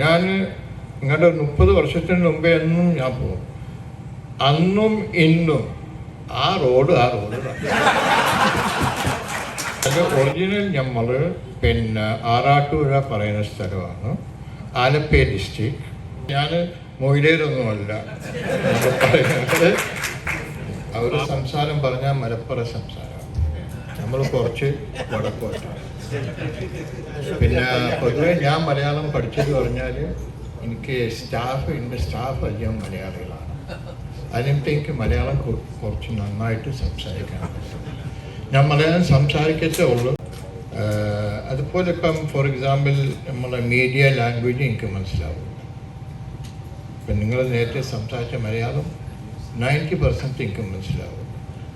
ഞാൻ ഇങ്ങോട്ട് മുപ്പത് വർഷത്തിന് മുമ്പേ എന്നും ഞാൻ പോകും. അന്നും ഇന്നും ആ റോഡ് ആ റോഡ് അത് ഒറിജിനൽ നമ്മൾ പിന്നെ ആറാട്ടുപുഴ പറയുന്ന സ്ഥലമാണ്. ആലപ്പേ ഡിസ്ട്രിക്ട് ഞാൻ മൊയിലേരൊന്നുമല്ല അവർ സംസാരം പറഞ്ഞാൽ മലപ്പുറം സംസാരം. നമ്മൾ കുറച്ച് വടക്കോട്ട പിന്നെ പൊതുവേ ഞാൻ മലയാളം പഠിച്ചത് പറഞ്ഞാൽ എനിക്ക് സ്റ്റാഫ് എന്റെ സ്റ്റാഫ് അധികം മലയാളികളാണ്. അതിനിട്ട് എനിക്ക് മലയാളം കുറച്ച് നന്നായിട്ട് സംസാരിക്കാൻ ഞാൻ മലയാളം സംസാരിക്കത്തേ ഉള്ളൂ. അതുപോലെ ഇപ്പം ഫോർ എക്സാമ്പിൾ നമ്മളെ മീഡിയ ലാംഗ്വേജ് എനിക്ക് മനസ്സിലാവും. ഇപ്പം നിങ്ങൾ നേരത്തെ സംസാരിച്ച മലയാളം നയന്റി പെർസെന്റ് എനിക്ക് മനസ്സിലാവും.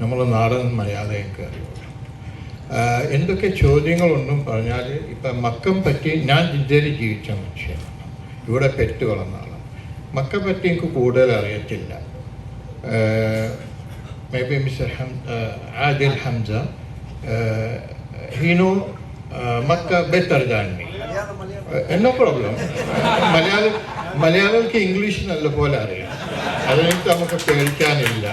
നമ്മളെ നാടൻ മലയാളം എനിക്ക് അറിയുള്ളൂ എന്തൊക്കെ ചോദ്യങ്ങളുണ്ടെന്നും പറഞ്ഞാൽ ഇപ്പം മക്കം പറ്റി ഞാൻ ഇന്ത്യയിൽ ജീവിച്ച മനുഷ്യനാണ്. ഇവിടെ പെറ്റ് വളർന്ന ആളാണ്. മക്കം പറ്റി എനിക്ക് കൂടുതൽ അറിയത്തില്ല. മേ ബി മിസ്റ്റർ ഹം Adil Hamza ഹീനോ Mecca better than me. എന്നോ പ്രോബ്ലം? മലയാളം മലയാളികൾക്ക് ഇംഗ്ലീഷ് നല്ല പോലെ അറിയാം. അതിനകത്ത് നമുക്ക് പേടിക്കാനില്ല.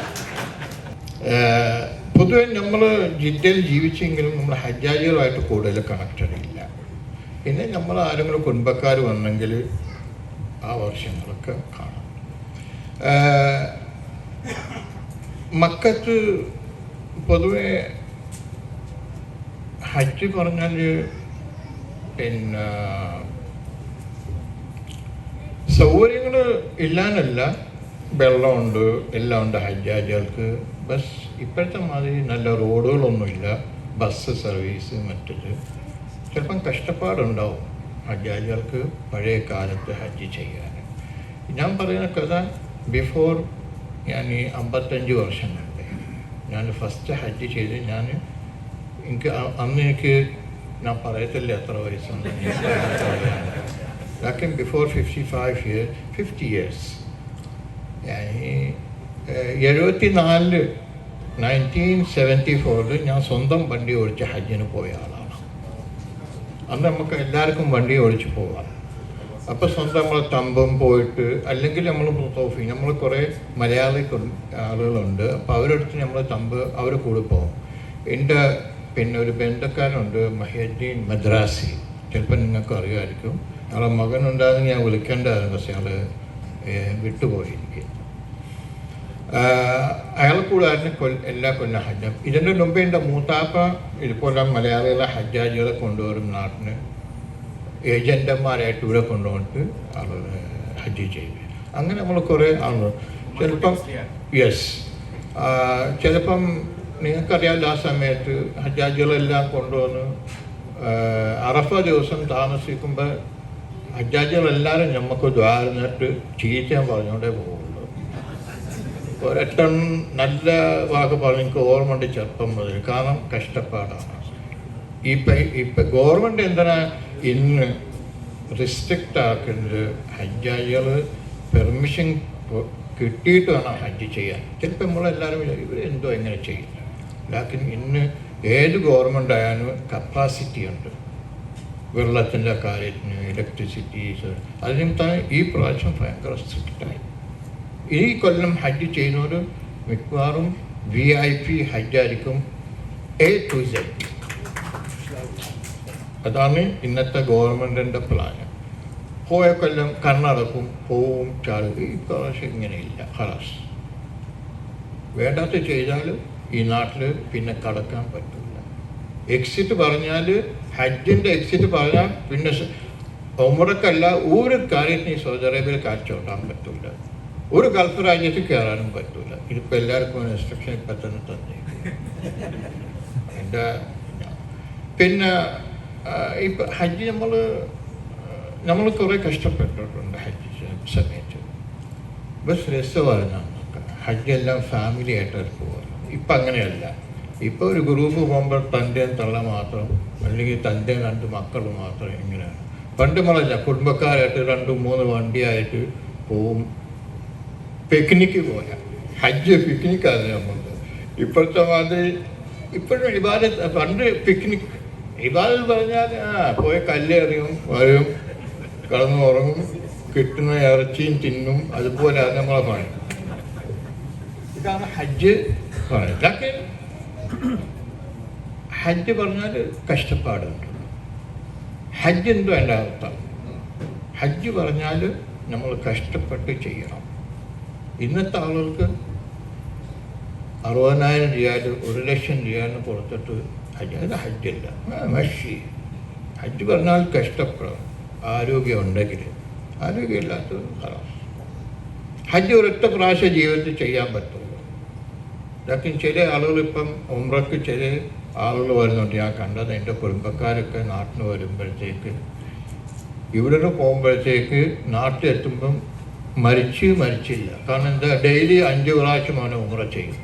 ഏഹ് പൊതുവെ നമ്മൾ ജിദ്ദയിൽ ജീവിച്ചെങ്കിലും നമ്മൾ ഹജ്ജാജികളായിട്ട് കൂടുതൽ കണക്റ്റഡ് ഇല്ല പിന്നെ നമ്മൾ ആരെങ്കിലും കുടുംബക്കാർ വന്നെങ്കിൽ ആ വർഷങ്ങളൊക്കെ കാണാം. മക്കത്ത് പൊതുവെ ഹജ്ജ് പറഞ്ഞാൽ പിന്നെ സൗകര്യങ്ങൾ ഇല്ലാനല്ല. വെള്ളമുണ്ട് എല്ലാം ഉണ്ട് ഹജ്ജാജുകൾക്ക്. ബസ് ഇപ്പോഴത്തെ മാതിരി നല്ല റോഡുകളൊന്നുമില്ല. ബസ് സർവീസ് മറ്റത്. ചിലപ്പം കഷ്ടപ്പാടുണ്ടാവും ഹജ്ജാജികൾക്ക് പഴയ കാലത്ത് ഹജ്ജ് ചെയ്യാൻ. ഞാൻ പറയുന്ന കഥ ബിഫോർ ഞാൻ ഈ അമ്പത്തഞ്ച് വർഷം മുമ്പേ ഞാൻ ഫസ്റ്റ് ഹജ്ജ് ചെയ്ത് ഞാൻ എനിക്ക് അന്ന് എനിക്ക് ഞാൻ പറയത്തില്ല എത്ര വയസ്സുണ്ട് ലാക്കിൻ before fifty five year fifty years ഞാൻ എഴുപത്തി നാലിൽ നയന്റീൻ സെവന്റി ഫോറിൽ ഞാൻ സ്വന്തം വണ്ടി ഓടിച്ച് ഹജ്ജിന് പോയ ആളാണ്. അന്ന് നമുക്ക് എല്ലാവർക്കും വണ്ടി ഓടിച്ച് പോകാം അപ്പോൾ സ്വന്തം നമ്മൾ തമ്പം പോയിട്ട് അല്ലെങ്കിൽ നമ്മൾ തോഫി നമ്മൾ കുറേ മലയാളി ആളുകളുണ്ട്. അപ്പോൾ അവരടുത്ത് നമ്മൾ തമ്പ് അവർ കൂടെ പോകും എന്റെ പിന്നെ ഒരു ബന്ധക്കാരുണ്ട് മഹിയുദ്ദീൻ മദ്രാസി. ചിലപ്പോൾ നിങ്ങൾക്ക് അറിയുമായിരിക്കും. അയാളെ മകനുണ്ടായിരുന്നു ഞാൻ വിളിക്കേണ്ടതായിരുന്നു. പക്ഷേ അയാൾ വിട്ടുപോയി അയാൾ കൂടായിരുന്നു കൊൽ എല്ലാ കൊല്ലം ഹജ്ജം. ഇതിന്റെ മുമ്പ് എന്റെ മൂത്താപ്പ ഇതുപോലെ മലയാളികളെ ഹജ്ജാജികളെ കൊണ്ടുവരും നാട്ടിന് ഏജന്റന്മാരായിട്ട് ഇവിടെ കൊണ്ടുവന്നിട്ട് ആളുകൾ ഹജ്ജ് ചെയ്യും അങ്ങനെ നമ്മൾ കുറേ ആളുകൾ ചിലപ്പം യെസ്. ചിലപ്പം നിങ്ങൾക്കറിയാമല്ലോ ആ സമയത്ത് ഹജ്ജാജികളെല്ലാം കൊണ്ടുവന്ന് അറഫ ദിവസം താമസിക്കുമ്പോൾ ഹജ്ജാജികളെല്ലാവരും നമുക്ക് ദ്വാരന്നിട്ട് ചീറ്റാൻ പറഞ്ഞുകൊണ്ടേ പോകുള്ളൂ ഒരൊറ്റം നല്ല വാക്ക് പറഞ്ഞു എനിക്ക് ഓർമ്മയുണ്ട് ചെറുപ്പം മുതൽ. കാരണം കഷ്ടപ്പാടാണ്. ഇപ്പം ഇപ്പം ഗവൺമെന്റ് എന്തിനാ ഇന്ന് റിസ്ട്രിക്റ്റ് ആക്കുന്നത് ഹജ്ജായികൾ പെർമിഷൻ കിട്ടിയിട്ട് വേണം ഹജ്ജ് ചെയ്യാൻ. ചിലപ്പോൾ നമ്മളെല്ലാവരും വിചാരിക്കും, ഇവർ എന്തോ എങ്ങനെ ചെയ്യില്ല ലാക്കിൻ ഇന്ന് ഏത് ഗവൺമെന്റ് ആയാലും കപ്പാസിറ്റി ഉണ്ട്. വെള്ളത്തിന്റെ കാര്യത്തിന് ഇലക്ട്രിസിറ്റീസ് അതിനും തന്നെ ഈ പ്രാവശ്യം ഭയങ്കര സ്ട്രിക്റ്റായി ഈ കൊല്ലം ഹജ്ജ് ചെയ്യുന്നവർ മിക്കവാറും വി ഐ പി ഹജ്ജായിരിക്കും എ ടു സെഡ് അതാണ് ഇന്നത്തെ ഗവൺമെന്റിന്റെ പ്ലാൻ പോയ കൊല്ലം കണ്ണടക്കും പോവും ചാടും. ഈ പ്രാവശ്യം ഇങ്ങനെയില്ല. ഹറാസ് വേണ്ടാത്ത ചെയ്താൽ ഈ നാട്ടിൽ പിന്നെ കടക്കാൻ പറ്റില്ല എക്സിറ്റ് പറഞ്ഞാൽ ഹജ്ജിന്റെ എക്സിറ്റ് പറഞ്ഞാൽ പിന്നെ ഒമ്പടക്കല്ല ഒരു കാര്യത്തിന് സൗദി അറേബ്യയിൽ കാഴ്ചവെക്കാൻ പറ്റില്ല ഒരു ഗൾഫ് രാജ്യത്ത് കയറാനും പറ്റൂല. ഇതിപ്പോൾ എല്ലാവർക്കും ഇൻസ്ട്രക്ഷൻ ഇപ്പം തന്നെ തന്നെ എന്റെ പിന്നെ ഇപ്പൊ ഇപ്പം ഹജ്ജ് നമ്മൾ നമ്മൾ കുറേ കഷ്ടപ്പെട്ടിട്ടുണ്ട് ഹജ്ജ് സമയത്ത്. ബസ് രസമാണ് നമുക്ക് ഹജ്ജ് എല്ലാം ഫാമിലി ആയിട്ടാണ് പോകുന്നത് ഇപ്പം അങ്ങനെയല്ല. ഇപ്പോൾ ഒരു ഗ്രൂപ്പ് പോകുമ്പോൾ തന്റെയും തള്ള മാത്രം അല്ലെങ്കിൽ തന്റെ രണ്ട് മക്കൾ മാത്രം ഇങ്ങനെയാണ്. പണ്ട് നമ്മളല്ല കുടുംബക്കാരായിട്ട് രണ്ടും മൂന്ന് വണ്ടിയായിട്ട് പോവും. പിക്നിക്ക് പോലെ. ഹജ്ജ് പിക്നിക്കാണ് നമുക്ക് ഇപ്പോഴത്തെ മാതിരി ഇപ്പോഴും ഇബാദത്ത് പണ്ട് പിക്നിക് ഇബാദത്ത് പറഞ്ഞാൽ ആ പോയ കല്ലെറിയും വരും കിടന്ന് ഉറങ്ങും കിട്ടുന്ന ഇറച്ചിയും തിന്നും അതുപോലെയാണ് നമ്മളെ പണി. ഇതാണ് ഹജ്ജ് ഇതൊക്കെ ഹജ്ജ് പറഞ്ഞാൽ കഷ്ടപ്പാടുണ്ട്. ഹജ്ജ് എന്തോ എന്റെ അർത്ഥം? ഹജ്ജ് പറഞ്ഞാൽ നമ്മൾ കഷ്ടപ്പെട്ട് ചെയ്യണം. ഇന്നത്തെ ആളുകൾക്ക് അറുപതിനായിരം റിയാൽ ഒരു ലക്ഷം റിയാലിന് പുറത്തിട്ട് ഹജ്ജ്. അത് ഹജ്ജല്ല. മഷി. ഹജ്ജ് പറഞ്ഞാൽ കഷ്ടപ്പെടണം. ആരോഗ്യം ഉണ്ടെങ്കിൽ. ആരോഗ്യമില്ലാത്തത് ഹറാസ് ഹജ്ജ് ഒരൊറ്റ പ്രാവശ്യം ജീവിതത്തിൽ ചെയ്യാൻ പറ്റുള്ളൂ. ഇതൊക്കെ ചില ആളുകൾ ഇപ്പം ഉമ്രക്ക് ചില ആളുകൾ വരുന്നുണ്ട്. ഞാൻ കണ്ടത് എന്റെ കുടുംബക്കാരൊക്കെ നാട്ടിൽ വരുമ്പോഴത്തേക്ക് ഇവിടെ പോകുമ്പോഴത്തേക്ക് നാട്ടിലെത്തുമ്പം മരിച്ച് മരിച്ചില്ല. കാരണം എന്താ? ഡെയിലി അഞ്ച് പ്രാവശ്യം അവനെ ഉമ്ര ചെയ്യും.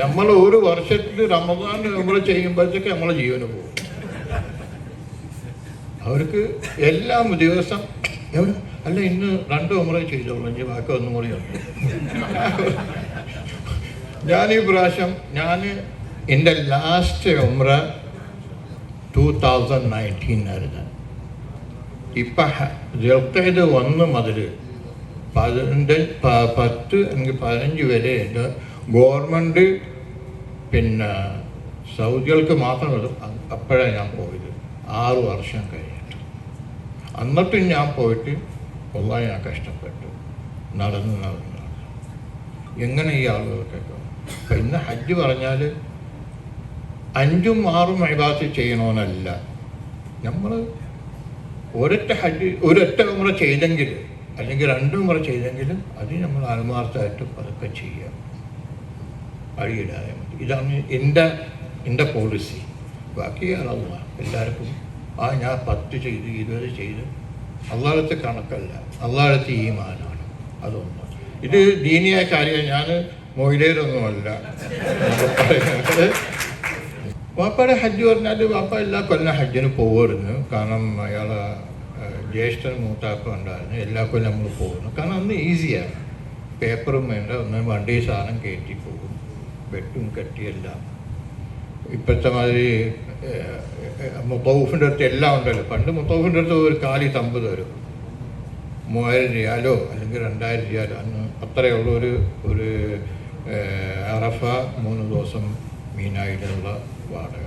നമ്മൾ ഒരു വർഷത്തിൽ റമദാൻ ഉമ്ര ചെയ്യുമ്പോഴത്തേക്ക് നമ്മളെ ജീവന് പോകും. അവർക്ക് എല്ലാം ദിവസം അല്ല ഇന്ന് രണ്ട് ഉമ്ര ചെയ്തോളൂ. ഇനി ബാക്കി ഒന്നും കൂടി ഉണ്ട്. ഞാൻ ഈ പ്രാവശ്യം ഞാൻ എന്റെ ലാസ്റ്റ് ഉമ്ര ടൂ തൗസൻഡ് നയന്റീൻ ആയിരുന്നു. ഇപ്പം ജൽക്കൈത് വന്ന് മുതൽ പതിനഞ്ച് പത്ത് അല്ലെങ്കിൽ പതിനഞ്ച് വരെ ഗവൺമെന്റ് പിന്നെ സൗദികൾക്ക് മാത്രം വിടും അപ്പോഴാണ് ഞാൻ പോയത്. ആറ് വർഷം കഴിഞ്ഞിട്ട്. എന്നിട്ടും ഞാൻ പോയിട്ട് ഒന്നായി ഞാൻ കഷ്ടപ്പെട്ടു. നടന്ന് നടന്ന് എങ്ങനെ ഈ ആളുകൾക്കൊക്കെ അപ്പം ഇന്ന് ഹജ്ജ് പറഞ്ഞാൽ അഞ്ചും ആറും അഴിബാത്ത് ചെയ്യണമെന്നല്ല നമ്മൾ ഒരൊറ്റ ഹജ്ജ് ഒരൊറ്റ ഉമ്ര ചെയ്തെങ്കിൽ അല്ലെങ്കിൽ രണ്ടും കൂടെ ചെയ്തെങ്കിലും അത് നമ്മൾ ആത്മാർത്ഥമായിട്ട് പതുക്കെ ചെയ്യാം അഴിയിടാതെ മതി. ഇതാണ് എന്റെ എന്റെ പോളിസി ബാക്കി അളവ എല്ലാവർക്കും. ആ ഞാൻ പത്ത് ചെയ്ത് ഇരുപത് ചെയ്ത്. അള്ളാഹത്തെ കണക്കല്ല. അള്ളാഹത്തെ ഈ മാനാണ് അതൊന്ന്. ഇത് ദീനിയായ കാര്യം ഞാൻ മൊയിലേരൊന്നുമല്ല വാപ്പയുടെ ഹജ്ജ് പറഞ്ഞാൽ വാപ്പ എല്ലാ കൊല്ലം ഹജ്ജിന് പോകരുന്നു കാരണം അയാൾ ജ്യേഷ്ഠൻ മൂത്താക്കും ഉണ്ടായിരുന്നു. എല്ലാ കൊല്ലം നമ്മൾ പോകുന്നു. കാരണം അന്ന് ഈസിയാണ് പേപ്പറും വേണ്ട. ഒന്ന് വണ്ടി സാധനം കയറ്റി പോകും. വെട്ടും കെട്ടിയെല്ലാം ഇപ്പോഴത്തെ മാതിരി മുത്തൗഫിന്റെ അടുത്ത് എല്ലാം ഉണ്ടല്ലോ. പണ്ട് മുത്തൗഫിന്റെ അടുത്ത് ഒരു കാലി തമ്പ് തരും. മൂവായിരം റിയാലോ അല്ലെങ്കിൽ രണ്ടായിരം റിയാലോ. അന്ന് ഉള്ളൂ. ഒരു ഒരു അറഫ മൂന്ന് ദിവസം മീനായിട്ടുള്ള വാടക.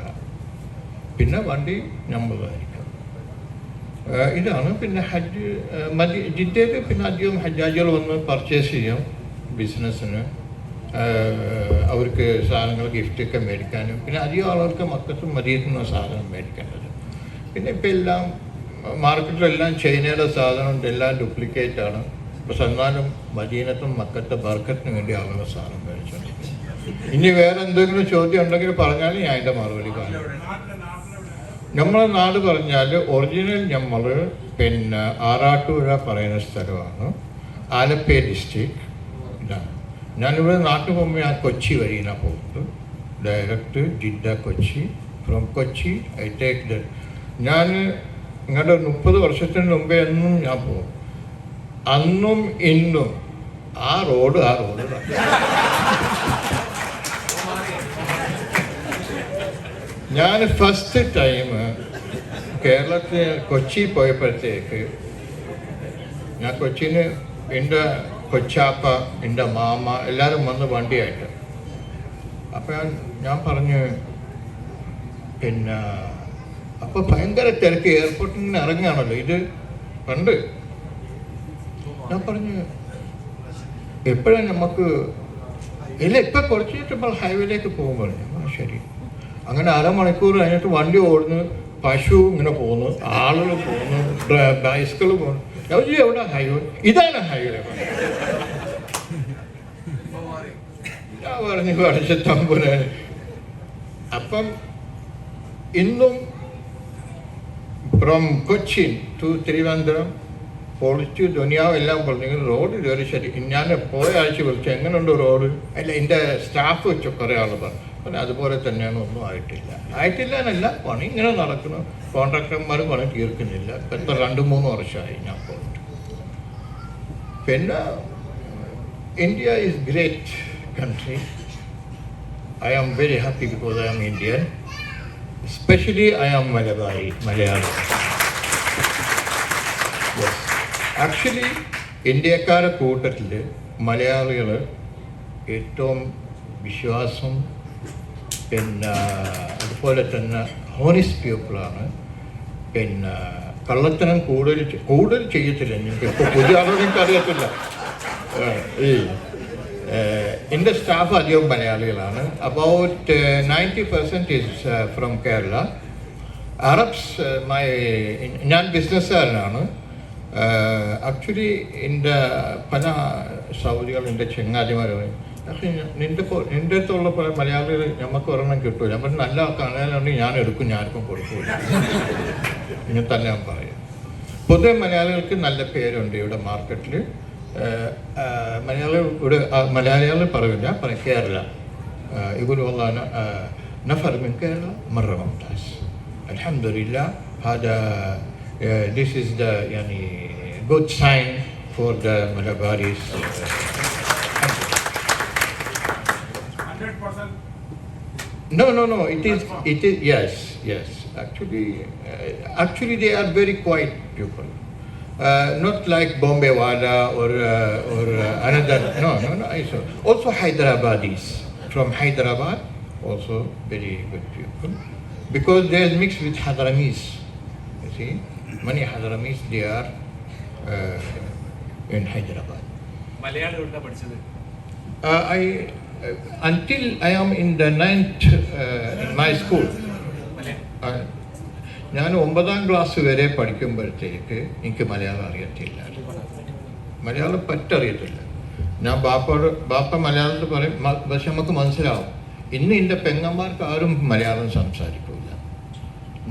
പിന്നെ വണ്ടി നമ്മളതായിരിക്കും ഏഹ്, ഇതാണ്. പിന്നെ ഹജ്ജ് ഏഹ്, മതി ജിദ്ദയിൽ പിന്നെ അധികം ഹജ്ജാജികൾ വന്ന് പർച്ചേസ് ചെയ്യും ബിസിനസ്സിന് അവർക്ക് സാധനങ്ങൾ ഗിഫ്റ്റൊക്കെ മേടിക്കാനും. പിന്നെ അധികം ആളുകൾക്ക് മക്കത്തും മതിയെത്തുന്ന സാധനം മേടിക്കേണ്ടത്. പിന്നെ ഇപ്പം എല്ലാം മാർക്കറ്റിലെല്ലാം ചൈനയുടെ സാധനം എല്ലാം ഡ്യൂപ്ലിക്കേറ്റ് ആണ്. പക്ഷെ എന്നാലും മദീനത്തും മക്കത്തെ ബർക്കറ്റിന് വേണ്ടി ആളുകൾ സാധനം മേടിച്ചോണ്ടിരിക്കും ഇനി വേറെ എന്തെങ്കിലും ചോദ്യം ഉണ്ടെങ്കിൽ പറഞ്ഞാൽ ഞാൻ അതിന്റെ മറുപടി പറയാം. നമ്മളെ നാട് പറഞ്ഞാൽ ഒറിജിനൽ നമ്മൾ പിന്നെ ആറാട്ടുപുഴ പറയുന്ന സ്ഥലമാണ്. ആലപ്പേ ഡിസ്ട്രിക്ട് ഇതാണ്. ഞാനിവിടെ നാട്ടിൽ പോകുമ്പോൾ ഞാൻ കൊച്ചി വഴിയാണ് പോകുന്നത്. Direct Jeddah Kochi from Kochi I take the ഞാൻ ഇങ്ങോട്ട് മുപ്പത് വർഷത്തിന് മുമ്പേ എന്നും ഞാൻ പോകും. അന്നും ഇന്നും ആ റോഡ് ആ റോഡ് ഞാൻ ഫസ്റ്റ് ടൈം കേരളത്തിൽ കൊച്ചി പോയപ്പോഴത്തേക്ക് ഞാൻ കൊച്ചിന് എന്റെ കൊച്ചാപ്പ എന്റെ മാമ എല്ലാവരും വന്ന് വണ്ടിയായിട്ട്. അപ്പം ഞാൻ പറഞ്ഞു പിന്നെ അപ്പോൾ ഭയങ്കര തിരക്ക്. എയർപോർട്ടിൽ നിന്ന് ഇറങ്ങുകയാണല്ലോ. ഇത് പണ്ട് ഞാൻ പറഞ്ഞു എപ്പോഴാണ് നമുക്ക് ഇല്ല ഇപ്പം കുറച്ച് ഹൈവേയിലേക്ക് പോകുമ്പോൾ ശരി. അങ്ങനെ അരമണിക്കൂർ കഴിഞ്ഞിട്ട് വണ്ടി ഓടുന്നു പശു ഇങ്ങനെ പോകുന്നു ആളുകൾ പോകുന്നു ബൈസിക്കിൾ പോകുന്നു. ചോദിച്ചു, എവിടെ ഹൈവേ ഇതാണ് ഹൈവേ ഞാൻ പറഞ്ഞു പഠിച്ച അപ്പം ഇന്നും ഫ്രം കൊച്ചിൻ ടു തിരുവനന്തപുരം പൊളിച്ചു ദുനിയാവ് എല്ലാം പൊളിച്ചു റോഡ് ഇതുവരെ ശരി. ഞാൻ പോയ ആഴ്ച വിളിച്ചു എങ്ങനെയുണ്ട് റോഡ് അല്ല എന്റെ സ്റ്റാഫ് വെച്ച് കുറേ ആൾ പറഞ്ഞു പിന്നെ അതുപോലെ തന്നെയാണ് ഒന്നും ആയിട്ടില്ല. ആയിട്ടില്ല എന്നല്ല പണി ഇങ്ങനെ നടക്കുന്നു. കോൺട്രാക്ടർമാർ പണി തീർക്കുന്നില്ല. ഇപ്പം എത്ര രണ്ട് മൂന്ന് വർഷമായി ഞാൻ പോയിട്ട്. പിന്നെ India is great country I am very happy because I am Indian especially I am Malabari Malayalam. Actually ഇന്ത്യക്കാരെ കൂട്ടത്തിൽ മലയാളികൾ ഏറ്റവും വിശ്വാസം പിന്നെ അതുപോലെ തന്നെ ഹോണിസ് പീപ്പിളാണ് പിന്നെ കള്ളത്തനം കൂടുതൽ കൂടുതൽ ചെയ്യത്തില്ല ഞങ്ങൾക്ക്. ഇപ്പോൾ പുതിയ ആളുകൾക്ക് അറിയത്തില്ല. ഈ എന്റെ സ്റ്റാഫ് അധികം മലയാളികളാണ്. About ninety percent is from Kerala Arabs my ഞാൻ ബിസിനസ്സുകാരനാണ് ആക്ച്വലി എന്റെ പല സൗദികൾ എന്റെ ചെങ്ങാതിമാർ അപ്പം നിന്റെ എന്റെ അടുത്തുള്ള മലയാളികൾ നമുക്ക് ഒരെണ്ണം കിട്ടൂല. അപ്പം നല്ല കണയാലുണ്ടെങ്കിൽ ഞാൻ എടുക്കും ഞാൻക്കും കൊടുക്കൂല. ഇങ്ങനെ തന്നെ ഞാൻ പറയും. പൊതുവെ മലയാളികൾക്ക് നല്ല പേരുണ്ട് ഇവിടെ മാർക്കറ്റിൽ മലയാളികൾ ഇവിടെ മലയാളികൾ പറയില്ല പറയും കേരള. ഇവരുള്ള നഫർ മിൻ കേരള മറ അലഹമില്ല ഹാജ this is the good sign for the Malabaris No, no, no. It is, it is. Yes, yes. Actually, uh, actually, they are very quiet people. Uh, not like Bombay Wala or uh, or uh, another. No, no, no. Also, also Hyderabadis from Hyderabad, also very good people, because they are mixed with Hadramis. You see, many Hadramis they are uh, in Hyderabad. Malayala ಹುಡುಗ ಬಡಿಸಿದೆ I until I am in the ninth uh, in my school. Malayalam. ഞാൻ ഒമ്പതാം class വരെ പഠിക്കുമ്പോഴത്തേക്ക് എനിക്ക് മലയാളം അറിയത്തില്ല. മലയാളം പറ്ററിയത്തില്ല. ഞാൻ ബാപ്പയോട് ബാപ്പ മലയാളത്തിൽ പറയും പക്ഷെ നമുക്ക് മനസ്സിലാവും. ഇന്ന് എന്റെ പെങ്ങന്മാർക്ക് ആരും മലയാളം സംസാരിക്കില്ല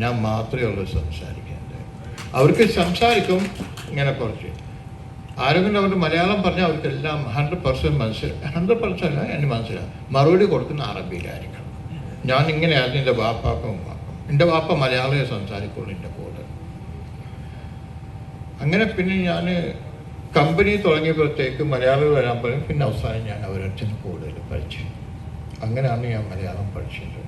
ഞാൻ മാത്രമേ ഉള്ളൂ സംസാരിക്കേണ്ടത്. അവർക്ക് സംസാരിക്കും ഇങ്ങനെ കുറച്ച്. ആരെങ്കിലും അവർ മലയാളം പറഞ്ഞാൽ അവർക്കെല്ലാം ഹൺഡ്രഡ് പെർസെന്റ് മനസ്സിലാക്കും ഹൺഡ്രഡ് പെർസെന്റ് അല്ല എനിക്ക് മനസ്സിലാവും. മറുപടി കൊടുക്കുന്ന അറബിയിലായിരിക്കണം. ഞാൻ ഇങ്ങനെയായിരുന്നു എന്റെ വാപ്പാക്കും ഉമ്മാക്കും. എന്റെ വാപ്പ മലയാളമേ സംസാരിക്കുള്ളൂ എന്റെ കൂടെ. അങ്ങനെ പിന്നെ ഞാൻ കമ്പനി തുടങ്ങിയപ്പോഴത്തേക്ക് മലയാളികൾ വരാൻ പറയും പിന്നെ അവസാനം ഞാൻ അവരടുത്ത് കൂടുതൽ പഠിച്ചു അങ്ങനെയാണ് ഞാൻ മലയാളം പഠിച്ചത്.